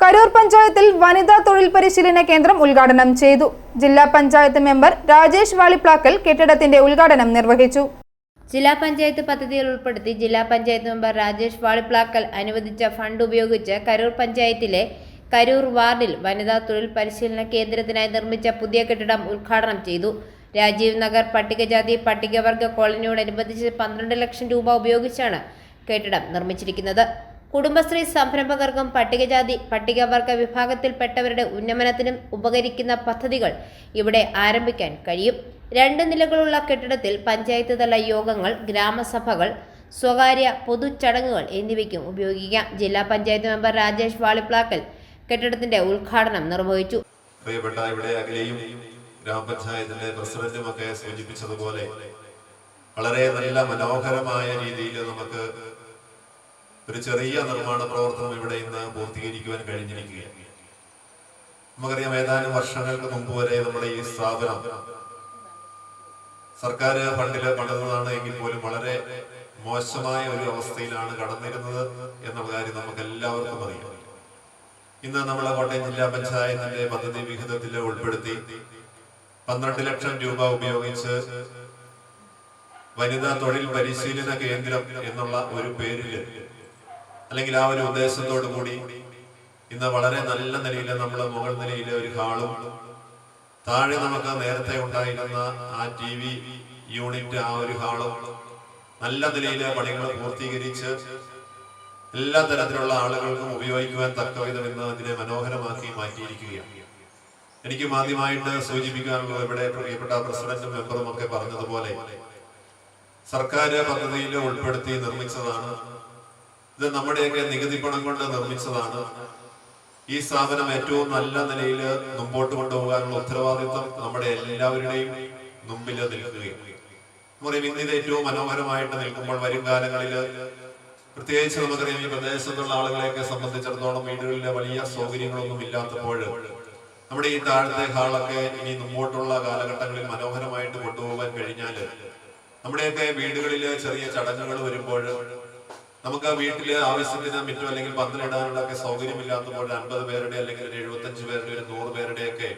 കരൂർ പഞ്ചായത്തിൽ വനിതാ തൊഴിൽ പരിശീലന കേന്ദ്രം ഉദ്ഘാടനം ചെയ്തു. ജില്ലാ പഞ്ചായത്ത് മെമ്പർ രാജേഷ് വാളിപ്ലാക്കൽ കെട്ടിടത്തിന്റെ ഉദ്ഘാടനം നിർവഹിച്ചു. ജില്ലാ പഞ്ചായത്ത് പദ്ധതിയിൽ ഉൾപ്പെടുത്തി ജില്ലാ പഞ്ചായത്ത് മെമ്പർ രാജേഷ് വാളിപ്ലാക്കൽ അനുവദിച്ച ഫണ്ട് ഉപയോഗിച്ച് കരൂർ പഞ്ചായത്തിലെ കരൂർ വാർഡിൽ വനിതാ തൊഴിൽ പരിശീലന കേന്ദ്രത്തിനായി നിർമ്മിച്ച പുതിയ കെട്ടിടം ഉദ്ഘാടനം ചെയ്തു. രാജീവ് നഗർ പട്ടികജാതി പട്ടികവർഗ കോളനിയോടനുബന്ധിച്ച് പന്ത്രണ്ട് ലക്ഷം രൂപ ഉപയോഗിച്ചാണ് കെട്ടിടം നിർമ്മിച്ചിരിക്കുന്നത്. കുടുംബശ്രീ സംരംഭകർക്കും പട്ടികജാതി പട്ടികവർഗ വിഭാഗത്തിൽപ്പെട്ടവരുടെ ഉന്നമനത്തിനും ഉപകരിക്കുന്ന പദ്ധതികൾ ഇവിടെ ആരംഭിക്കാൻ കഴിയും. രണ്ട് നിലകളുള്ള കെട്ടിടത്തിൽ പഞ്ചായത്ത് തല യോഗങ്ങൾ ഗ്രാമസഭകൾ സ്വകാര്യ പൊതുചടങ്ങുകൾ എന്നിവയ്ക്കും ഉപയോഗിക്കാം. ജില്ലാ പഞ്ചായത്ത് മെമ്പർ രാജേഷ് വാളിപ്ലാക്കൽ കെട്ടിടത്തിന്റെ ഉദ്ഘാടനം നിർവഹിച്ചു. ഇവിടെ ഗ്രാമപഞ്ചായത്തിന്റെ പ്രസിഡന്റുമൊക്കെ സൂചിപ്പിച്ചതുപോലെ വളരെ നല്ല മനോഹരമായ രീതിയിൽ നമുക്ക് ഒരു ചെറിയ നിർമ്മാണ പ്രവർത്തനം ഇവിടെ ഇന്ന് പൂർത്തീകരിക്കുവാൻ കഴിഞ്ഞിരിക്കുകയാണ്. നമുക്കറിയാം ഏതാനും വർഷങ്ങൾക്ക് മുമ്പ് വരെ നമ്മുടെ ഈ സ്ഥാപനം സർക്കാർ ഫണ്ടിൽ പണിതതാണ് എങ്കിൽ പോലും വളരെ മോശമായ ഒരു അവസ്ഥയിലാണ് കടന്നിരുന്നത് എന്നുള്ള കാര്യം നമുക്ക് എല്ലാവർക്കും അറിയാം. ഇന്ന് നമ്മളെ കോട്ടയം ജില്ലാ പഞ്ചായത്തിന്റെ പദ്ധതി വിഹിതത്തിൽ ഉൾപ്പെടുത്തി പന്ത്രണ്ട് ലക്ഷം രൂപ ഉപയോഗിച്ച് വനിതാ തൊഴിൽ പരിശീലന കേന്ദ്രം എന്നുള്ള ഒരു പേരിൽ അല്ലെങ്കിൽ ആ ഒരു ഉദ്ദേശത്തോടു കൂടി ഇന്ന് വളരെ നല്ല നിലയിൽ നമ്മുടെ മുകൾ നിലയിലെ ഒരു ഹാളും താഴെ നമുക്ക് നേരത്തെ ഉണ്ടായിരുന്ന ആ ടി വി യൂണിറ്റ് ആ ഒരു ഹാളും നല്ല നിലയിൽ പണികൾ പൂർത്തീകരിച്ച് എല്ലാ തരത്തിലുള്ള ആളുകൾക്കും ഉപയോഗിക്കുവാൻ തക്ക വിധം ഇന്ന് അതിനെ മനോഹരമാക്കി മാറ്റിയിരിക്കുകയാണ്. എനിക്ക് ആദ്യമായിട്ട് സൂചിപ്പിക്കാനുള്ളത് ഇവിടെ പ്രിയപ്പെട്ട പ്രസിഡന്റും മെമ്പറും ഒക്കെ പറഞ്ഞതുപോലെ സർക്കാർ പദ്ധതിയിൽ ഉൾപ്പെടുത്തി നിർമ്മിച്ചതാണ് ഇത് നമ്മുടെയൊക്കെ നികുതി പണം കൊണ്ട് നിർമ്മിച്ചതാണ്. ഈ സ്ഥാപനം ഏറ്റവും നല്ല നിലയിൽ മുമ്പോട്ട് കൊണ്ടുപോകാനുള്ള ഉത്തരവാദിത്വം നമ്മുടെ എല്ലാവരുടെയും മുമ്പിൽ നിൽക്കുകയാണ്. ഇന്ന് ഇത് ഏറ്റവും മനോഹരമായിട്ട് നിൽക്കുമ്പോൾ വരും കാലങ്ങളിൽ പ്രത്യേകിച്ച് നമുക്കറിയാം ഈ പ്രദേശത്തുള്ള ആളുകളെയൊക്കെ സംബന്ധിച്ചിടത്തോളം വീടുകളിലെ വലിയ സൗകര്യങ്ങളൊന്നും ഇല്ലാത്തപ്പോൾ നമ്മുടെ ഈ താഴത്തെ ഹാളൊക്കെ ഇനി മുമ്പോട്ടുള്ള കാലഘട്ടങ്ങളിൽ മനോഹരമായിട്ട് കൊണ്ടുപോകാൻ കഴിഞ്ഞാൽ നമ്മുടെയൊക്കെ വീടുകളിൽ ചെറിയ ചടങ്ങുകൾ വരുമ്പോൾ നമുക്ക് വീട്ടിൽ ആവശ്യത്തിന് മിറ്റോ അല്ലെങ്കിൽ പന്തലിടാനുള്ള ഒക്കെ സൗകര്യമില്ലാത്തപ്പോൾ അൻപത് പേരുടെ അല്ലെങ്കിൽ ഒരു എഴുപത്തഞ്ച് പേരുടെ ഒരു നൂറ് പേരുടെ ഒക്കെ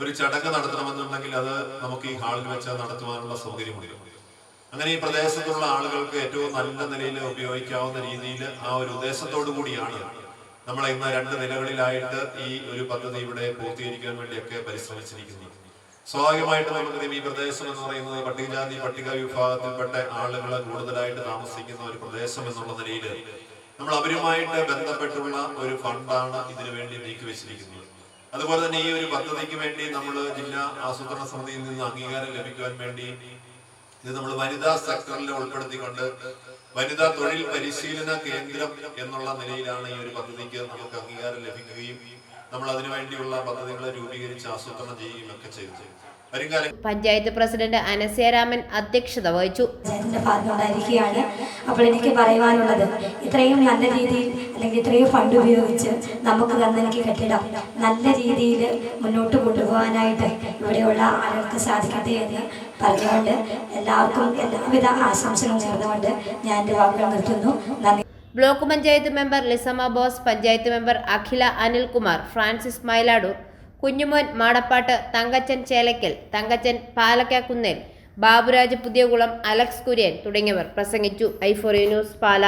ഒരു ചടങ്ങ് നടത്തണമെന്നുണ്ടെങ്കിൽ അത് നമുക്ക് ഈ ഹാളിൽ വെച്ച് നടത്തുവാനുള്ള സൗകര്യമുണ്ട്. അങ്ങനെ ഈ പ്രദേശത്തുള്ള ആളുകൾക്ക് ഏറ്റവും നല്ല നിലയിൽ ഉപയോഗിക്കാവുന്ന രീതിയിൽ ആ ഒരു ഉദ്ദേശത്തോടു കൂടിയാണ് നമ്മൾ ഇന്ന് രണ്ട് നിലകളിലായിട്ട് ഈ ഒരു പദ്ധതി ഇവിടെ പൂർത്തീകരിക്കാൻ വേണ്ടിയൊക്കെ പരിശ്രമിച്ചിരിക്കുന്നത്. സ്വാഭാവികമായിട്ട് നമുക്കറിയാം ഈ പ്രദേശം എന്ന് പറയുന്നത് പട്ടികജാതി പട്ടിക വിഭാഗത്തിൽപ്പെട്ട ആളുകൾ കൂടുതലായിട്ട് താമസിക്കുന്ന ഒരു പ്രദേശം എന്നുള്ള നിലയിൽ നമ്മൾ അവരുമായിട്ട് ബന്ധപ്പെട്ടുള്ള ഒരു ഫണ്ടാണ് ഇതിനു വേണ്ടി നീക്കിവെച്ചിരിക്കുന്നത് അതുപോലെ തന്നെ ഈ ഒരു പദ്ധതിക്ക് വേണ്ടി നമ്മൾ ജില്ലാ ആസൂത്രണ സമിതിയിൽ നിന്ന് അംഗീകാരം ലഭിക്കുവാൻ വേണ്ടി ഇത് നമ്മൾ വനിതാ സെക്ടറിൽ ഉൾപ്പെടുത്തിക്കൊണ്ട് വനിതാ തൊഴിൽ പരിശീലന കേന്ദ്രം എന്നുള്ള നിലയിലാണ് ഈ ഒരു പദ്ധതിക്ക് നമുക്ക് അംഗീകാരം ലഭിക്കുകയും നമ്മൾ അതിനുവേണ്ടിയുള്ള പദ്ധതികളെ രൂപീകരിച്ച് ആസൂത്രണം ചെയ്യുകയും ഒക്കെ ചെയ്തു. പഞ്ചായത്ത് പ്രസിഡന്റ് അനസ്യരാമൻ അധ്യക്ഷത വഹിച്ചു. ഭാഗമായിരിക്കുകയാണ് അപ്പോൾ എനിക്ക് പറയുവാനുള്ളത് ഇത്രയും നല്ല രീതിയിൽ അല്ലെങ്കിൽ ഇത്രയും ഫണ്ട് ഉപയോഗിച്ച് നമുക്ക് തന്നെനിക്ക് കെട്ടിടം. നല്ല രീതിയിൽ മുന്നോട്ട് കൊണ്ടുപോകാനായിട്ട് ഇവിടെയുള്ള ആളുകൾക്ക് സാധിക്കട്ടെ എന്ന് പറഞ്ഞുകൊണ്ട് എല്ലാവർക്കും എല്ലാവിധ ആശംസകളും ചേർന്നുകൊണ്ട് ഞാൻ എന്റെ വാക്കുകൾ നിർത്തുന്നു. നന്ദി. Block panchayat member Lisamma Bose panchayat member Akhila Anilkumar Francis Mailadoor Kunjumon Madappattu Thankachan Chelackal Thankachan Palakkakunnel Baburaj Puthiyakulam Alex Kurian തുടങ്ങിയവർ പ്രസംഗിച്ചു. ഐഫോറിയ ന്യൂസ് പാല.